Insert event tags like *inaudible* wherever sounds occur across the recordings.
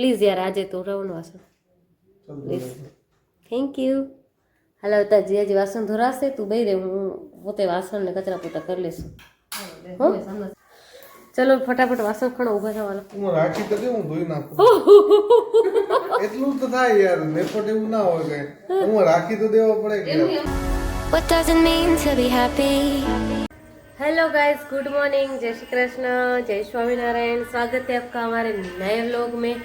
Please યાર આજે તો રવનું વાસણ ચાલ પ્લીઝ થેન્ક યુ હાલ તાર જે જે વાસણ ધોરાશે તું બઈ રે હું પોતે વાસણ ને કચરા પોતા કરી લઈશું હો? ચલો ફટાફટ વાસણ ખણો ઊભા થવાના હું રાખી તો દે હું ધોઈ નાખું *laughs* એટલું તો થાય યાર નેપટ એવું ના હોય કઈ હું રાખી તો દેવા પડે કે What does it mean to be happy? Hello guys good morning जय श्री कृष्ण जय स्वामीनारायण स्वागत है आपका हमारे नए व्लॉग में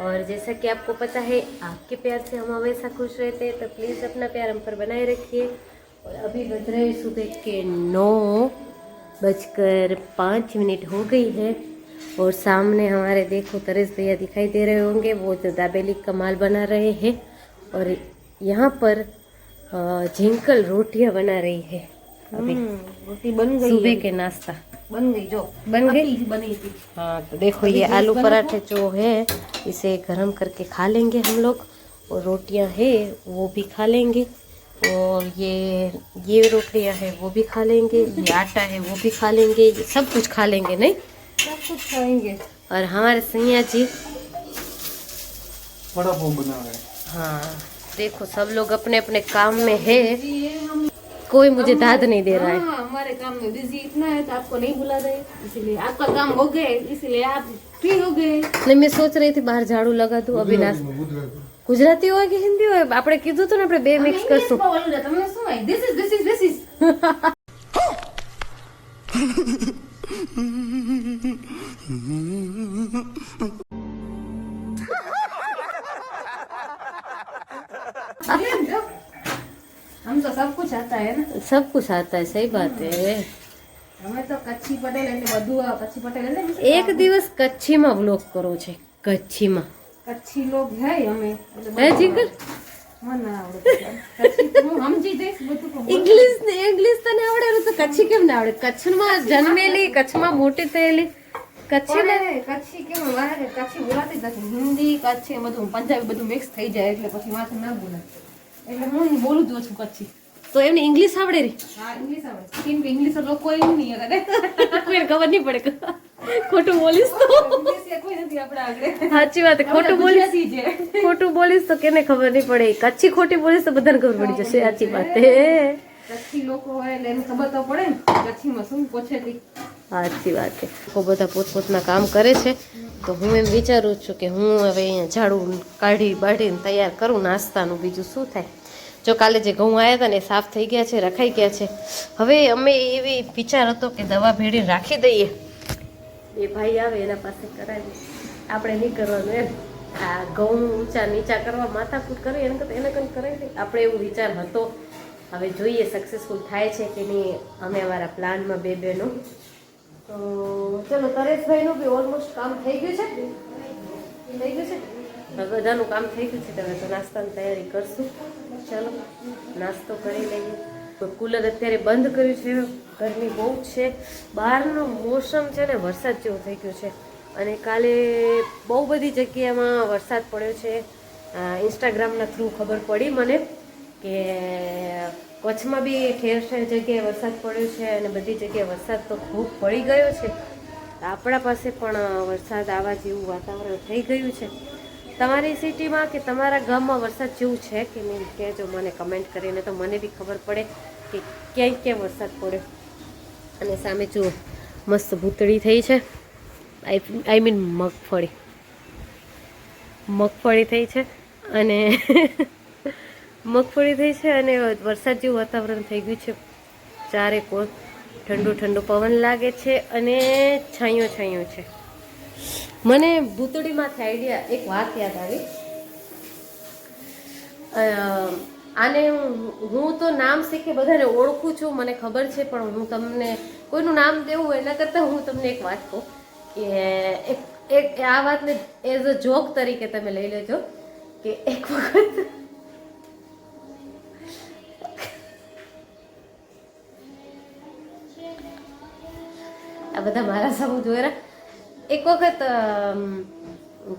और जैसा कि आपको पता है आपके प्यार से हम हमेशा खुश रहते हैं तो प्लीज़ अपना प्यार हम पर बनाए रखिए। और अभी बज रहे हैं सुबह के नौ बजकर पाँच मिनट हो गई है और सामने हमारे देखो तरेस भैया दिखाई दे रहे होंगे वो जो दाबेली का माल बना रहे हैं और यहाँ पर झिंकल रोटियाँ बना रही है। अभी रोटी बन गई सुबह के नाश्ता। बन गई जो बन गई? बनी थी। हाँ तो देखो ये आलू पराठे जो है इसे गरम करके खा लेंगे हम लोग। और रोटियाँ है वो भी खा लेंगे। और ये ये रोटियाँ है वो भी खा लेंगे। ये आटा है वो भी खा लेंगे। ये सब कुछ खा लेंगे नहीं? सब कुछ खाएँगे। और हमारे सैया जी बड़ा बना रहे हाँ। देखो सब लोग अपने अपने काम में है। कोई मुझे दाद नहीं दे रहा है हाँ हमारे काम में बिजी इतना है तो आपको नहीं बुला रहे इसीलिए आपका काम हो गए इसीलिए आप फ्री हो गए नहीं मैं सोच रही थी બહાર ઝાડુ લગા દઉં અભી નાસ્તા ગુજરાતી ગુજરાતી હોય કે હિન્દી હોય આપણે કીધું હતું ને આપણે બે મિક્સ કરશું તમને શું હોય this is this is this is हम तो सब कुछ आता है ना सब कुछ आता है सही बात है અમે તો કચ્છી પટેલ એટલે બધું આ કચ્છી પટેલ એટલે એક દિવસ કચ્છીમાં વ્લોગ કરવો છે કચ્છીમાં કચ્છી લોગ હે અમે એટલે હે જીગર મને ના આવડે કચ્છી તો હું સમજી જઈશ બધું પણ ઇંગ્લિશ ને ઇંગ્લિશ તને આવડે તો કચ્છી કેમ ના આવડે કચ્છમાં જન્મેલી કચ્છમાં મોટી થયેલી કચ્છીમાં પણ કચ્છી કેમ વારે કચ્છી બોલાતી જ નથી હિન્દી કચ્છી બધું પંજાબી બધું મિક્સ થઈ જાય એટલે પછી માથે ના બોલાય એટલે હું બોલું જ છું કચ્છી. તો એમને ઇંગ્લિશ આવડે રે? હા ઇંગ્લિશ આવડે. કેમ કે ઇંગ્લિશ લોકો એવું નહીં કરે *laughs* કોઈને ખબર નહીં પડે. ખોટું બોલીશ તો. સાચી વાત ખોટું બોલીશ. ખોટું બોલીશ તો કેને ખબર નહીં પડે. કચ્છી ખોટી બોલીશ તો બધાને ખબર પડી જશે. સાચી વાત કચ્છી લોકો હોય એટલે એને ખબર તો પડે ને. કચ્છીમાં શું પોછેથી સાચી વાત છે. લોકો બધા પોતપોતના કામ કરે છે. તો હું એમ વિચારું છું કે હું હવે અહીંયા ઝાડુ કાઢી બાઢીને તૈયાર કરું નાસ્તાનું બીજું શું થાય? જો કાલે જે ઘઉં આવ્યા હતા ને એ સાફ થઈ ગયા છે, રખાઈ ગયા છે. હવે અમે એવી વિચાર હતો કે દવા ભેળીને રાખી દઈએ. એ ભાઈ આવે એના પાસે કરાવી. આપણે નહીં કરવાનું એમ. આ ઘઉં ઊંચા નીચા કરવા માથાકૂટ કરી એને કરતાં એને કંઈ કરાવી દઈએ. આપણે એવું વિચાર હતો. હવે જોઈએ સક્સેસફુલ થાય છે કે નહીં. અમે અમારા પ્લાનમાં બે બેનો તો ચલો, તરેશભાઈનું બી ઓલમોસ્ટ કામ થઈ ગયું છે? થઈ ગયું છે? બધાનું કામ થઈ ગયું છે તમે તો નાસ્તાની તૈયારી કરશું. ચલો, નાસ્તો કરી લઈએ. કુલર અત્યારે બંધ કર્યું છે, ગરમી બહુ છે. બહારનો મોસમ છે ને, વરસાદ જેવો થઈ ગયો છે. અને કાલે બહુ બધી જગ્યામાં વરસાદ પડ્યો છે. ઇન્સ્ટાગ્રામના થ્રુ ખબર પડી મને કે કચ્છમાં બી ઠેર ઠેર જગ્યાએ વરસાદ પડ્યો છે અને બધી જગ્યાએ વરસાદ તો ખૂબ પડી ગયો છે. આપણા પાસે પણ વરસાદ આવા જેવું વાતાવરણ થઈ ગયું છે. તમારી સિટીમાં કે તમારા ગામમાં વરસાદ જેવું છે કે નહીં? કહેજો મને, કમેન્ટ કરીને તો મને બી ખબર પડે કે ક્યાંય ક્યાં વરસાદ પડ્યો. અને સામે જુઓ, મસ્ત ભૂતળી થઈ છે. આઈ આઈ મીન મગફળી. મગફળી થઈ છે અને *laughs* મગફળી થઈ છે અને વરસાદ જેવું વાતાવરણ થઈ ગયું છે. ચારે કોર ઠંડુ ઠંડુ પવન લાગે છે અને છાંયો છાંયો છે. મને ભૂતળીમાંથી આઈડિયા એક વાત યાદ આવી. આને હું- તો નામ શીખી બધાને ઓળખું છું, મને ખબર છે, પણ હું તમને કોઈનું નામ દેવું એના કરતાં હું તમને એક વાત કહું કે એક એક, આ વાતને એઝ અ જોક તરીકે તમે લઈ લેજો કે એક વખત આ બધા મારા સામુ જોયેલા એક વખત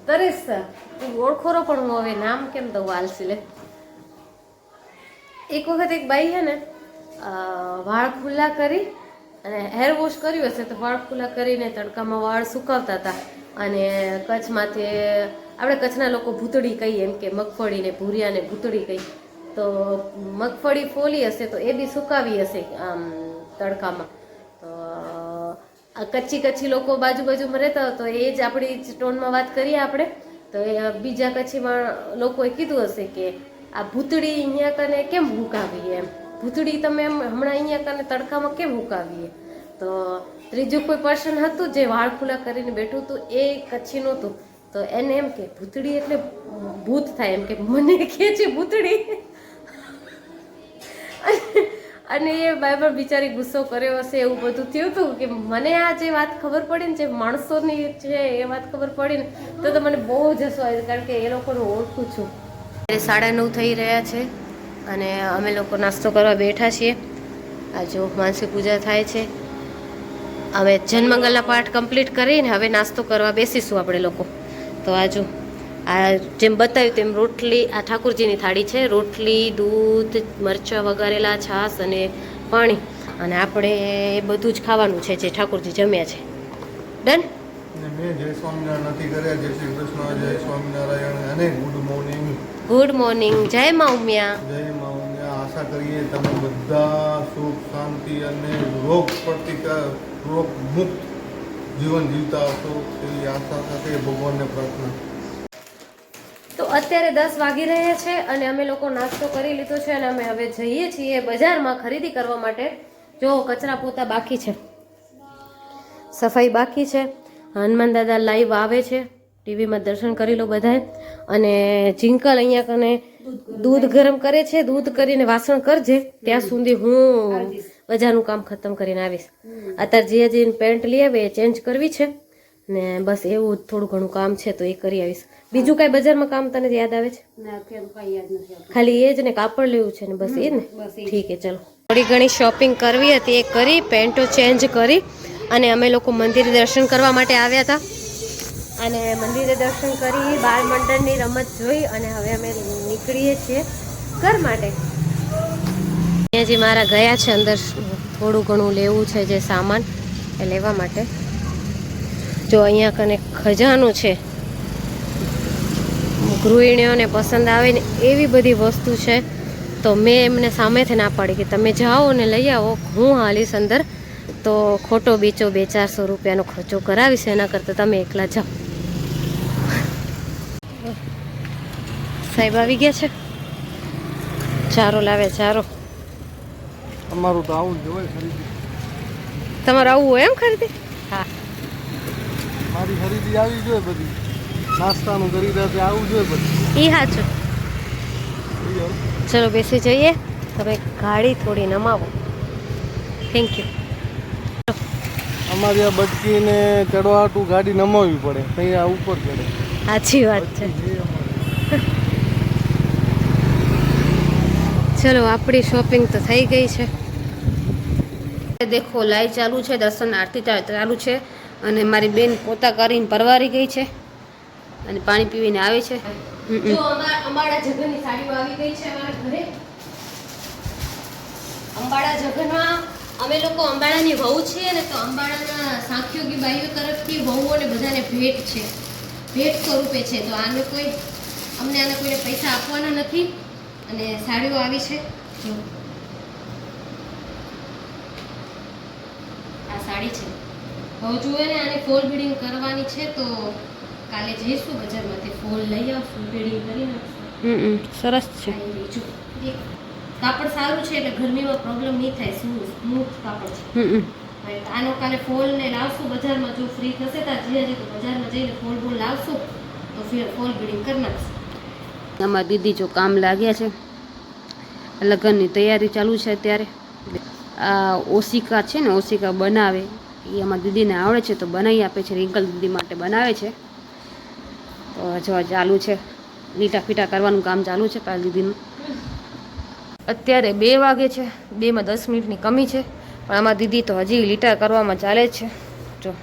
તરેશ ઓળખોરો પણ હું હવે નામ કેમ દઉં આલસી લે? એક વખત એક બાઈ છે ને વાળ ખુલ્લા કરી અને હેર વોશ કર્યું હશે તો વાળ ખુલ્લા કરીને તડકામાં વાળ સુકાવતા હતા. અને કચ્છમાંથી, આપણે કચ્છના લોકો ભૂતળી કહીએ એમ કે મગફળીને ભૂરિયાને ભૂતળી કહી તો મગફળી ફોલી હશે તો એ બી સુકાવી હશે, આમ, તડકામાં. કચ્છી કચ્છી લોકો બાજુ બાજુમાં રહેતા તો એ જ આપણી ટોનમાં વાત કરીએ આપણે. તો એ બીજા કચ્છીમાં લોકોએ કીધું હશે કે આ ભૂતળી અહીંયા કને કેમ હુંકાવીએ એમ? ભૂતડી તમે એમ હમણાં અહીંયા કને તડકામાં કેમ હુંકાવીએ? તો ત્રીજું કોઈ પર્સન હતું જે વાળ ખુલ્લા કરીને બેઠું હતું, એ કચ્છી નહોતું. તો એને એમ કે ભૂતળી એટલે ભૂત થાય એમ કે મને કે છે ભૂતળી. અને એ બાયબર બિચારી ગુસ્સો કર્યો હશે એવું બધું થયું હતું કે મને આ જે વાત ખબર પડી ને, જે માણસોની છે એ વાત ખબર પડી ને, તો તો મને બહુ જ હસો આવ્યો કારણ કે એ લોકોને ઓળખું છું. સાડા નવ થઈ રહ્યા છે અને અમે લોકો નાસ્તો કરવા બેઠા છીએ. આ જો માનસિક પૂજા થાય છે. હવે જન્મંગલના પાઠ કમ્પ્લીટ કરીને હવે નાસ્તો કરવા બેસીશું આપણે લોકો. તો આ જો આ જેમ બતાવ્યું તેમ રોટલી આ ઠાકુરજીની થાળી છે. રોટલી દૂધ મરચાં વઘારેલા છાશ અને પાણી. અને આપણે બધું જ ખાવાનું છે જે ઠાકુરજી જમ્યા છે. ડન? મેં ગુડ મોર્નિંગ. જય મા ઉમિયા. જય માઉને આશા કરીએ તમે બધા સુખ શાંતિ અને રોગ પ્રતિકાર રોગ મુક્ત જીવન જીવતા હશો તેવી આશા સાથે ભગવાનને પ્રાર્થના. અત્યારે દસ વાગી રહ્યા છે અને અમે લોકો નાસ્તો કરી લીધો છે અને અમે હવે જઈએ છીએ બજારમાં ખરીદી કરવા માટે. જો કચરા પોતા બાકી છે. સફાઈ બાકી છે. હનુમાન દાદા લાઈવ આવે છે. ટીવીમાં દર્શન કરી લો બધાએ અને જિંકલ અહીંયા કને દૂધ ગરમ કરે છે. દૂધ કરીને વાસણ કરજે. ત્યાં સુધી હું બજારનું કામ ખતમ કરીને આવીશ. અત્યારે જે જે પેન્ટ લઈ આવે એ ચેન્જ કરવી છે. ને બસ એવું થોડું ઘણું કામ છે તો એ કરી આવીશ. બીજું કાંઈ બજારમાં કામ તને યાદ આવે છે? ખાલી એ જ ને કાપડ લેવું છે ને બસ એ ને? ઠીક છે ચલો. થોડી ઘણી શોપિંગ કરવી હતી એ કરી પેન્ટો ચેન્જ કરી અને અમે લોકો મંદિરે દર્શન કરવા માટે આવ્યા હતા. અને મંદિરે દર્શન કરી બાળ મંડળની રમત જોઈ અને હવે અમે નીકળીએ છીએ ઘર માટે. અહીંયા જે મારા ગયા છે અંદર થોડું ઘણું લેવું છે જે સામાન એ લેવા માટે. જો અહીંયા કને ખજાનો છે. ગૃહિણીઓને પસંદ આવે ને એવી બધી વસ્તુ છે તો મેં એમને સામેથી ના પાડી કે તમે જાઓ ને લઈ આવો. હું હાલીશ અંદર તો ખોટો બીચો બે ચારસો રૂપિયાનો ખર્ચો કરાવીશ એના કરતાં તમે એકલા જાઓ. સાહેબ આવી ગયા છે? ચારો લાવે ચારો તમારું તો આવું જ હોય તમારે આવવું હોય એમ ખરીદી? હા મારી ખરીદી આવી જોઈએ બધી. નાસ્તાનું ખરીદાથી આવું જોઈએ બધું. એ સાચું ચલો બેસી જઈએ. તમે ગાડી થોડી નમાવો. થેન્ક યુ અમારે આ બટકીને ચડવા હાટું ગાડી નમાવવી પડે. અહીંયા ઉપર ચડે. સાચી વાત છે. ચલો આપણી શોપિંગ તો થઈ ગઈ છે. દેખો લાઈ ચાલુ છે દર્શન આરતી ચાલુ છે. અને મારી બેન પોતા કરીને પરવારી ગઈ છે અને પાણી પીવીને આવે છે. અંબાડા જગનની સાડીઓ આવી ગઈ છે અમારા ઘરે. અંબાડા જગનમાં અમે લોકો અંબાળાની વહુ છીએ ને તો અંબાડાના સાંખ્યોગી બાઈઓ તરફથી વહુઓને બધાને ભેટ છે. ભેટ સ્વરૂપે છે. તો આને કોઈ અમને આને કોઈને પૈસા આપવાના નથી અને સાડીઓ આવી છે. જો. આ સાડી છે. હવે જુએ ને આને ફોલ બિડિંગ કરવાની છે તો કાલે જઈશું બજારમાંથી ફોલ લઈ આવશું બિડિંગ કરી નાખશું. સરસ છે. કાપડ સારું છે એટલે ગરમીમાં પ્રોબ્લેમ નહીં થાય સ્મૂથ સ્મૂથ કાપડ છે. આનો કાલે ફોલ ને લાવશું બજારમાં જો ફ્રી થશે તો જે હજી તો બજારમાં જઈને ફોલ બોલ લાવશું તો ફિર ફોલ બિડિંગ કરી નાખશું. અમારા દીદી જો કામ લાગ્યા છે લગ્નની તૈયારી ચાલુ છે અત્યારે. આ ઓશિકા છે ને ઓશિકા બનાવે. એ અમારા દીદીને આવડે છે તો બનાવી આપે છે, રિંકલ દીદી માટે બનાવે છે. તો જો ચાલુ છે. લીટા ફીટા કરવાનું કામ ચાલુ છે કાલ દીદીનું. અત્યારે બે વાગે છે, બેમાં દસ મિનિટની કમી છે, પણ આમાં દીદી તો હજી લીટા કરવામાં ચાલે છે. જો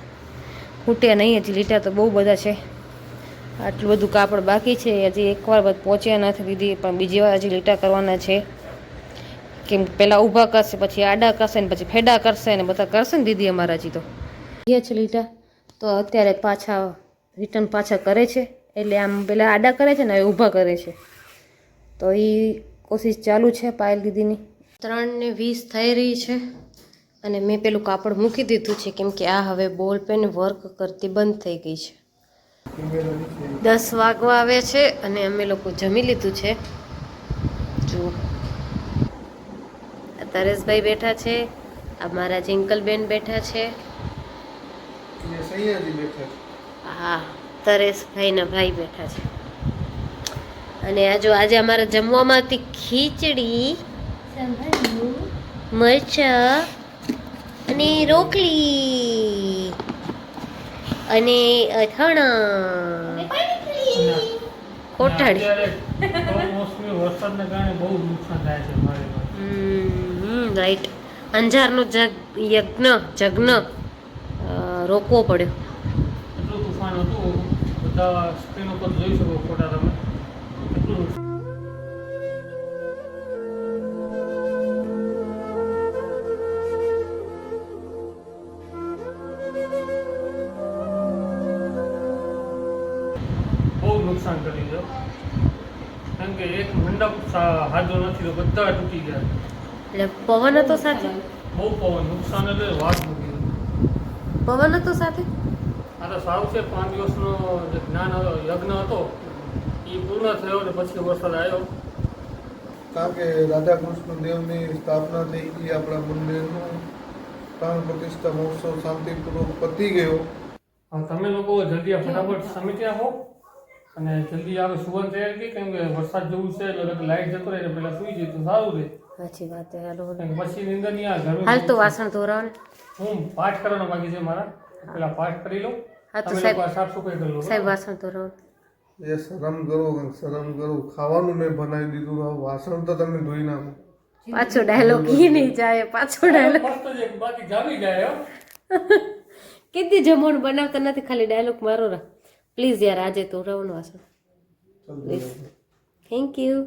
ખૂટ્યા નહીં, હજી લીટા તો બહુ બધા છે. આટલું બધું કાપડ બાકી છે, હજી એકવાર પહોંચ્યા નથી દીદી, પણ બીજી વાર હજી લીટા કરવાના છે. કેમ પહેલાં ઊભા કરશે પછી આડા કરશે ને પછી ફેડા કરશે ને બધા કરશે ને દીદી અમારા હજી તો. ગયા છે લીટા. તો અત્યારે પાછા રિટર્ન પાછા કરે છે. એટલે આમ પેલા આડા કરે છે ને હવે ઊભા કરે છે. તો એ કોશિશ ચાલુ છે પાયલ દીદીની. ત્રણ ને વીસ થઈ રહી છે અને મેં પેલું કાપડ મૂકી દીધું છે કેમ કે આ હવે બોલ પેન વર્ક કરતી બંધ થઈ ગઈ છે. દસ વાગવા આવે છે અને અમે લોકો જમી લીધું છે. જુઓ. તરેશભાઈ બેઠા છે આ મારા જિંકલબેન બેઠા છે. હા તરેશભાઈના ભાઈ બેઠા છે. અને આ જો આજે અમારા જમવામાં હતી ખીચડી મરચા અને રોકલી અને અથાણા. કોટાડી વરસાદને કારણે બહુ નુકસાન થાય છે રાઈટ. અંજારનો જગ, યજ્ઞ, જગ્ન રોકવો પડ્યો. એટલું તુફાન હતું. બધા સ્ક્રીન ઉપર જોઈ શકો ફોટા તમે. એટલું નુકસાન કરી દો કેમ કે એક મંડપ સા- નથી તો બધા તૂટી ગયા. એટલે પવન હતો સાથે? બહુ પવન નુકસાન એટલે વાત મૂકી. પવન હતો સાથે? આ તો સારું છે પાંચ દિવસનો જે જ્ઞાન હતો, યજ્ઞ હતો એ પૂર્ણ થયો ને પછી વરસાદ આવ્યો. કારણ કે રાધા કૃષ્ણ દેવની સ્થાપના થઈ ગઈ આપણા મંદિરનું પ્રાણ પ્રતિષ્ઠા મહોત્સવ શાંતિપૂર્વક પતી ગયો. તમે લોકો જલ્દી ફટાફટ સમિતિ આપો અને જલ્દી આવે સુવન તૈયાર કરી કેમ કે વરસાદ જેવું છે એટલે લાઈટ જતો રહે એટલે પહેલા સુઈ જાય તો સારું રહે. સાચી વાત છે હાલો કેમ કે પછી નિંદર નહીં આવે ઘરમાં હાલ તો વાસણ ધોરાવ ને હું પાઠ કરવાનો બાકી છે મારા. પેલા પાઠ કરી લો હા તો તમે સાહેબ- લોકો આ સાફ સફાઈ કરી લો સાહેબ વાસણ ધોરાવ એ શરમ કરો કંઈક શરમ કરો. ખાવાનું મેં બનાવી દીધું હવે વાસણ તો તમે ધોઈ નાખો. પાછો ડાયલોગ ઈ નહીં જાય પાછો ડાયલોગ મસ્ત છે બાકી જામી જાય હો. કીધી જમવાનું બનાવતા નથી ખાલી ડાયલોગ મારો રા પ્લીઝ યાર આજે તો રવનું વાસણ. પ્લીઝ થેન્ક યુ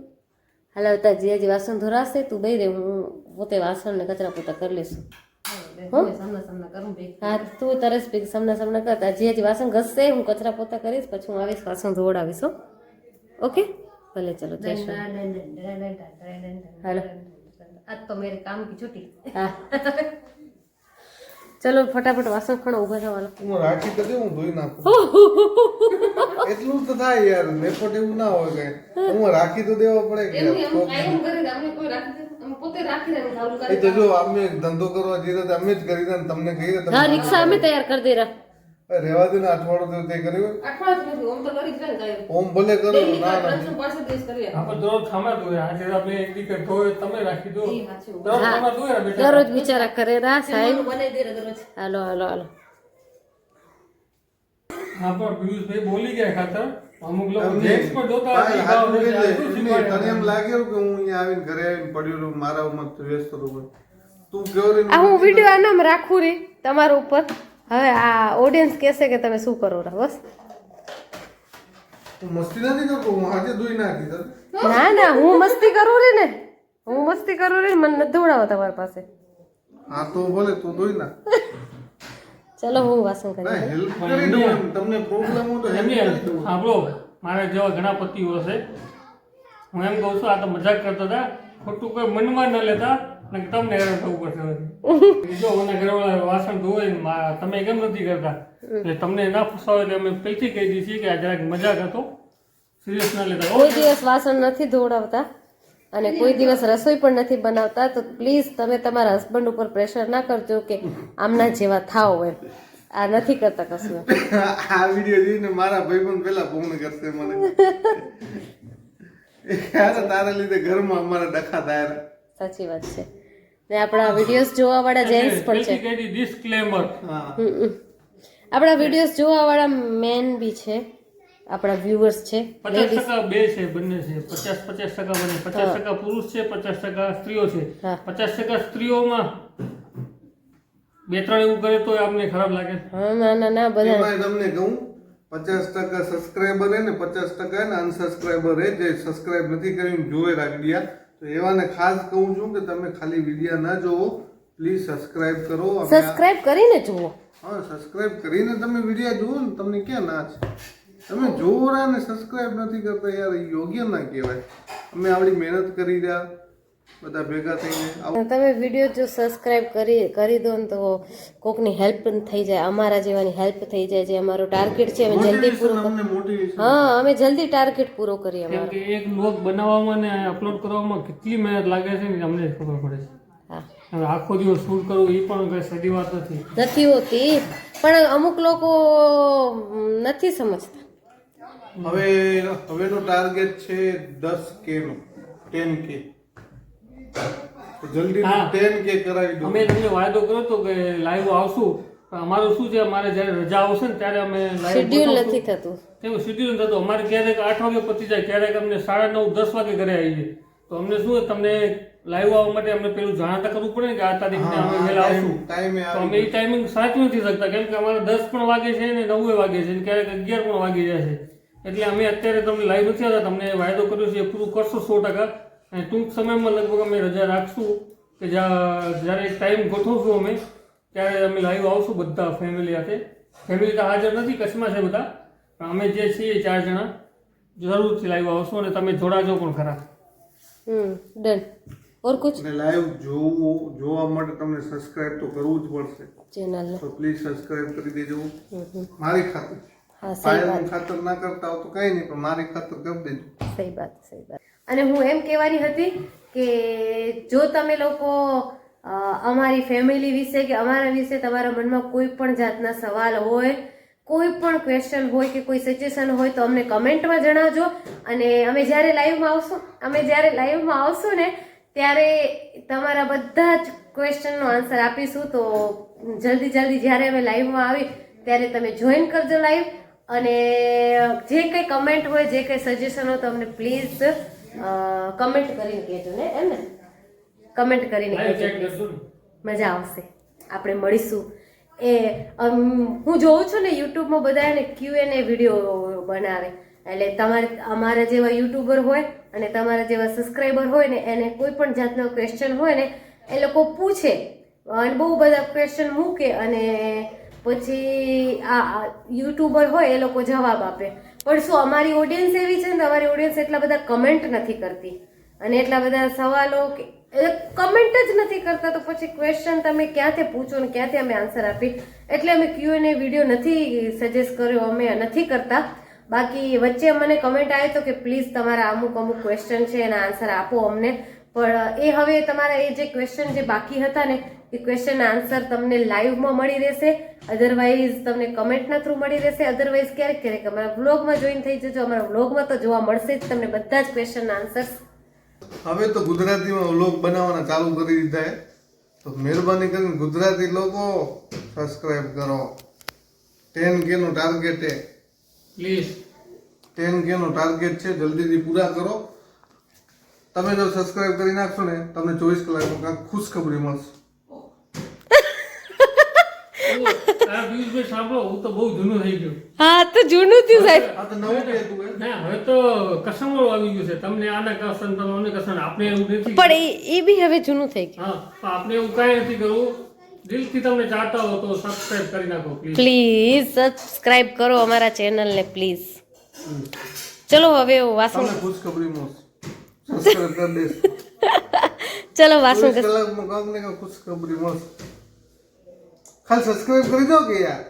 હાલો તાર જે જે વાસણ ધોરાશે તું બે રે હું પોતે વાસણ ને કચરા પોતા કરી લઈશું હા તું તરસ પી સમના સમના કરતા જે જે વાસણ ઘસશે હું કચરા પોતા કરીશ પછી હું આવીશ વાસણ ધોવડાવીશ ઓકે ભલે ચલો જય શ્રી હાલો આજ તો મેરે કામ કી છૂટી હા ચલો ફટાફટ વાસણ ખણો ઊભા થવાનો હું રાખી તો હું ધોઈ નાખું. *laughs* એટલું તો થાય યાર નેપટ એવું ના હોય કઈ. હું રાખી તો દેવા પડે કે એ તો જો અમે ધંધો કરવા જઈએ તો અમે જ કરી દે તમને કહીએ હા રિક્ષા અમે તૈયાર કરી દે અરે રહેવા દે ને અઠવાડિયું તે કર્યું. ઓમ ભલે કરો ના ના આપણે દરરોજ ખામા ધોયા. આજે આપણે એક દીકર ધોયો તમે રાખી દો. દરરોજ ખામા ધોયા બેટા. દરરોજ બિચારા કરે રા સાહેબ. હાલો હાલો હાલો. હા પણ પિયુષભાઈ બોલી ગયા ખાતર. અમુક લોકો જેન્ટ્સ પણ જોતા હોય પાયલ કે હાથું ભાવ એટલે નથી, એમને આ શું તને એમ? લાગ્યું કે હું અહીંયા આવીને ઘરે આવીને પડ્યો રહું મારા મત વ્યસ્ત રહું. તું કયો રે આ હું વીડિયો આનામ રાખું રે તમારા ઉપર. હવે આ ઓડિયન્સ કહેશે કે તમે શું કરો રા બસ? મસ્તી નથી કરતો? હું આજે ધોઈ નાખી ના ના હું મસ્તી કરું રે ને. હું મસ્તી કરું રે ને મને નથી દોડાવો તમારી પાસે. હા તો ભલે તું ધોઈ ના ચલો હું વાસણ ના કરી હેલ્પ કરી દઉં તમને પ્રોબ્લેમ હોય તો એમની સાંભળો મારા જેવા ઘણા પતિઓ છે હું એમ કહું છું આ તો મજાક કરતા હતા. ખોટું કોઈ મનમાં ન લેતા. તમને હેરાન થવું પડશે. *laughs* જો મને ઘરવાળા વાસણ ધોવે ને તમે કેમ નથી કરતા? એટલે તમને ના ફસાવે એટલે અમે પહેલથી કહી દઈએ છીએ કે આ જરાક મજાક હતો. સિરિયસ ના લેતા કોઈ દિવસ વાસણ નથી ધોવડાવતા અને કોઈ દિવસ રસોઈ પણ નથી બનાવતા તો પ્લીઝ તમે તમારા હસબન્ડ ઉપર પ્રેશર ના કરજો કે આમના જેવા થાઓ એમ. આ નથી કરતા કશું. આ વીડિયો જોઈને મારા ભાઈ પણ પેલા ફોન કરશે મને. *laughs* તારા લીધે ઘરમાં અમારા ડખા થાય. સાચી વાત છે. ને આપણા વિડીયોઝ જોવા વાળા જેન્ટ્સ પણ છે. ડિસ્ક્લેમર. આપણા વિડીયોઝ જોવા વાળા મેન બી છે આપણા વ્યુઅર્સ છે પચાસ ટકા બે છે બંને છે. પચાસ પચાસ ટકા બને. પચાસ ટકા પુરુષ છે પચાસ ટકા સ્ત્રીઓ છે. પચાસ ટકા સ્ત્રીઓમાં બે ત્રણ એવું કરે તો અમને ખરાબ લાગે. હા ના ના ના બધા. તમને કહું પચાસ ટકા સબસ્ક્રાઈબર હે ને પચાસ ટકા ને અનસબસ્ક્રાઈબર જે સબસ્ક્રાઈબ નથી કરીને જોવે વિડીયા તો એવાને ખાસ કહું છું કે તમે ખાલી વિડિયા ના જોવો પ્લીઝ સબસ્ક્રાઇબ કરો. સબસ્ક્રાઇબ કરીને જુઓ. હા સબસ્ક્રાઈબ કરીને તમે વિડિયા જુઓ ને તમને ક્યાં ના છે? તમે જોવો રહ્યા ને સબસ્ક્રાઇબ નથી કરતા યાર યોગ્ય ના કહેવાય. અમે આવડી મહેનત કરી રહ્યા. બધા ભેગા થઈને તમે વીડિયો જો સબસ્ક્રાઈબ કરી કરી દો ને તો કોકની હેલ્પ થઈ જાય અમારા જેવાની હેલ્પ થઈ જાય જે અમારો ટાર્ગેટ છે અમે જલ્દી પૂરો હા અમે જલ્દી ટાર્ગેટ પૂરો કરીએ અમારો. કે એક બ્લોગ બનાવવામાં ને અપલોડ કરવામાં કેટલી મહેનત લાગે છે ને અમને ખબર પડે છે. હા. હવે આખો દિવસ શૂટ કરવું એ પણ કઈ સદી વાત નથી. નથી હોતી પણ અમુક લોકો નથી સમજતા. હવે હવેનો ટાર્ગેટ છે દસ કે નો ટેન કે જલ્દી ટેન કે કરાવી દો અમે તમને વાયદો કર્યો તો કે લાઈવ આવશું. અમારું શું છે અમારે જ્યારે રજા આવશે ને ત્યારે અમે લાઈવ શેડ્યુલ નથી થતું. એવું શેડ્યુલ થતું. અમારે ક્યારેક આઠ વાગે પતી જાય ક્યારેક અમને સાડા નવ દસ વાગે ઘરે આવી જાય તો અમને શું તમને લાઈવ આવવા માટે અમને પેલું જાણતા કરવું પડે ને કે આ તારીખને અમે વહેલા આવશું. તો અમે એ ટાઈમિંગ સાચવી નથી શકતા કેમ કે અમારે દસ પણ વાગે છે ને નવે વાગે છે ને ક્યારેક અગિયાર પણ વાગી જાય છે. એટલે અમે અત્યારે તમને લાઈવ નથી આવતા તમને વાયદો કર્યો છે એ પૂરું કરશો સો ટકા. અને ટૂંક સમયમાં લગભગ અમે રજા રાખશું કે જ્યાં જ્યારે ટાઈમ ગોઠવશું અમે ત્યારે અમે લાઈવ આવશું બધા ફેમિલી સાથે ફેમિલી તો હાજર નથી કચ્છમાં છે બધા પણ અમે જે છીએ ચાર જણા જરૂરથી લાઈવ આવશું અને તમે જોડાજો પણ ખરા હમ ડન ઓર કુછ અને લાઈવ જોવું જોવા માટે તમને સબસ્ક્રાઇબ તો કરવું જ પડશે। ચેનલ તો પ્લીઝ સબસ્ક્રાઇબ કરી દેજો. હમ હમ મારી ખાતર. હા સહી પાયલની ખાતર ના કરતા હો તો કઈ નહીં પણ મારી ખાતર કરી દેજો. સહી વાત સહી વાત. અને હું એમ કહેવાની હતી કે જો તમે લોકો અમારી ફેમિલી વિશે કે અમારા વિશે તમારા મનમાં કોઈ પણ જાતના સવાલ હોય, કોઈ પણ ક્વેશ્ચન હોય કે કોઈ સજેશન હોય તો અમને કમેન્ટમાં જણાવજો. અને અમે જ્યારે લાઈવમાં આવશું, અમે જ્યારે લાઈવમાં આવશું ને, ત્યારે તમારા બધા જ ક્વેશ્ચનનો આન્સર આપીશું. તો જલ્દી જલ્દી જ્યારે અમે લાઈવમાં આવી, ત્યારે તમે જોઈન કરજો લાઈવ અને જે કંઈ કમેન્ટ હોય, જે કંઈ સજેશન હોય તો અમને પ્લીઝ કમેન્ટ કરીને કહેજો ને એમ ને? કમેન્ટ કરીને કહેજો. મજા આવશે. આપણે મળીશું. એ હું જોઉં છું ને યુટ્યુબમાં બધા એને ક્યુ એન વીડિયો બનાવે. એટલે તમારે અમારા જેવા યુટ્યુબર હોય અને તમારા જેવા સબસ્ક્રાઈબર હોય ને એને કોઈ પણ જાતનો ક્વેશ્ચન હોય ને એ લોકો પૂછે. અને બહુ બધા ક્વેશ્ચન મૂકે અને પછી આ યુટ્યુબર હોય એ લોકો જવાબ આપે. પણ શું, અમારી ઓડિયન્સ એવી છે ને તમારી ઓડિયન્સ એટલા બધા કમેન્ટ નથી કરતી. અને એટલા બધા સવાલો કે કમેન્ટ જ નથી કરતા, તો પછી ક્વેશ્ચન તમે ક્યાંથી પૂછો ને ક્યાંથી અમે આન્સર આપી? એટલે અમે ક્યુ એને વીડિયો નથી સજેસ્ટ કર્યો, અમે નથી કરતા. બાકી વચ્ચે મને કમેન્ટ આવ્યો તો કે પ્લીઝ તમારા અમુક અમુક ક્વેશ્ચન છે, એના આન્સર આપો અમને. પણ એ હવે તમારા એ જે ક્વેશ્ચન જે બાકી હતા ને એ ક્વેશ્ચન આન્સર તમને લાઈવમાં મળી રહેશે. અધરવાઇઝ તમને કમેન્ટના થ્રુ મળી રહેશે. અધરવાઇઝ ક્યારેક ક્યારેક અમારા વ્લોગમાં જોઈન થઈ જજો. અમારા વ્લોગમાં તો જોવા મળશે જ તમને બધા જ ક્વેશ્ચનના આન્સર્સ હવે તો ગુજરાતીમાં વ્લોગ બનાવવાના ચાલુ કરી દીધા છે. તો મહેરબાની કરીને ગુજરાતી લોકો સબસ્ક્રાઇબ કરો. ટેન કે નો ટાર્ગેટ છે. પ્લીઝ ટેન કે નો ટાર્ગેટ છે. જલ્દીથી પૂરા કરો. તમે જો સબસ્ક્રાઇબ કરી નાખશો ને તમને ચોવીસ કલાકમાં કાંઈક ખુશખબરી મળશે. આ પિયુષભાઈ સાંભળો? હું તો બહુ જૂનું થઈ ગયું. હા તો જૂનું થયું સાહેબ. આ તો નવું કહેતું ના હવે તો કસ્ટમર આવી ગયું છે. તમને આના કસન તમે કસન આપણે એવું નથી. પણ એ એ બી હવે જૂનું થઈ ગયું. હા આપણે એવું કાંઈ નથી કરવું. દિલથી તમને ચાહતા હો તો સબસ્ક્રાઇબ કરી નાખો પ્લીઝ પ્લીઝ સબસ્ક્રાઇબ કરો અમારા ચેનલને પ્લીઝ ચલો હવે વાસણ તમને ખુશખબરી સબસ્ક્રાઇબ કરી *laughs* ચલો વાસણ ને ખુશખબરી ખાલી સબસ્ક્રાઇબ કરી દો કે યાર?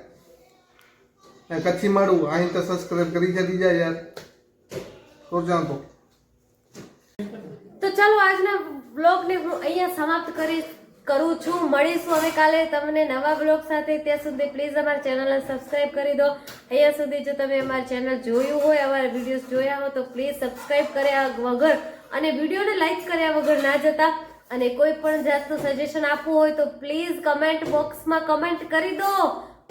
કચ્છી મારું અહીં તો સબસ્ક્રાઇબ કરી જતી જાય યાર. તો જાણ તો ચાલો આજના બ્લોગને હું અહીંયા સમાપ્ત કરી કરું છું. મળીશું હવે કાલે તમને નવા બ્લોગ સાથે. ત્યાં સુધી પ્લીઝ અમારી ચેનલને સબસ્ક્રાઇબ કરી દો. અહીંયા સુધી જો તમે અમારી ચેનલ જોયું હોય, અમારા વિડીયોઝ જોયા હો તો પ્લીઝ સબસ્ક્રાઇબ કર્યા વગર અને વિડીયોને લાઈક કર્યા વગર ના જતા. અને કોઈ પણ જાતનું સજેશન આપવું હોય તો પ્લીઝ કમેન્ટ બોક્સમાં કમેન્ટ કરી દો.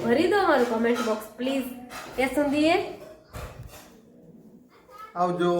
ભરી દો મારું કમેન્ટ બોક્સ પ્લીઝ ત્યાં સુધી આવજો.